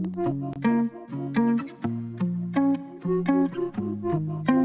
Thank you.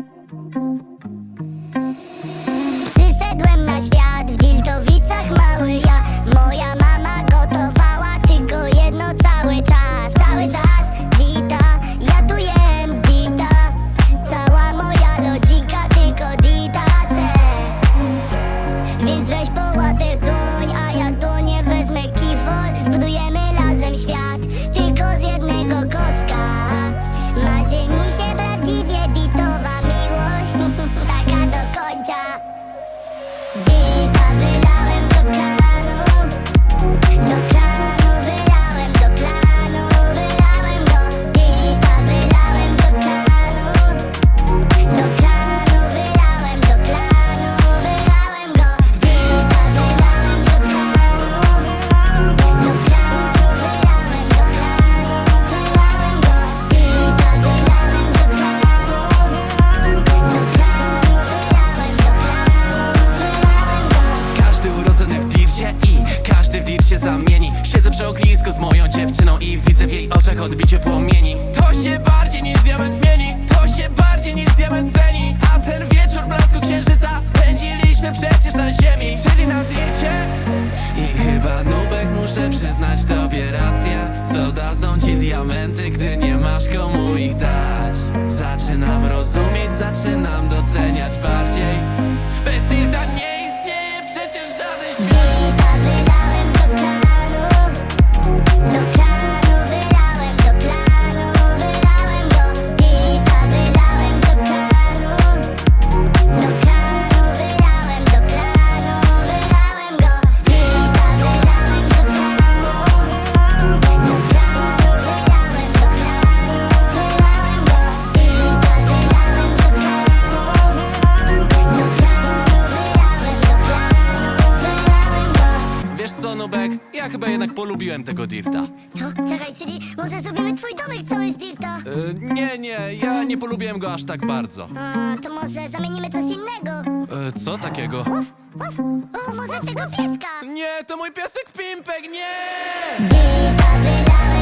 Przy ognisku z moją dziewczyną i widzę w jej oczach odbicie płomieni. To się bardziej niż diament mieni To się bardziej niż diament ceni. A ten wieczór w blasku księżyca Spędziliśmy przecież na ziemi Czyli na dircie. I chyba nubek muszę przyznać tobie rację. Co dadzą ci diamenty, gdy nie masz komu ich dać? Zaczynam rozumieć, zaczynam doceniać bardziej chyba jednak polubiłem tego dirta Co? Czekaj, czyli może zrobimy twój domek cały z dirta? e, Nie, nie, ja nie polubiłem go aż tak bardzo A, to może zamienimy coś innego? e, Co takiego? O, może tego pieska? Nie, to mój piesek Pimpek, nie! Dirta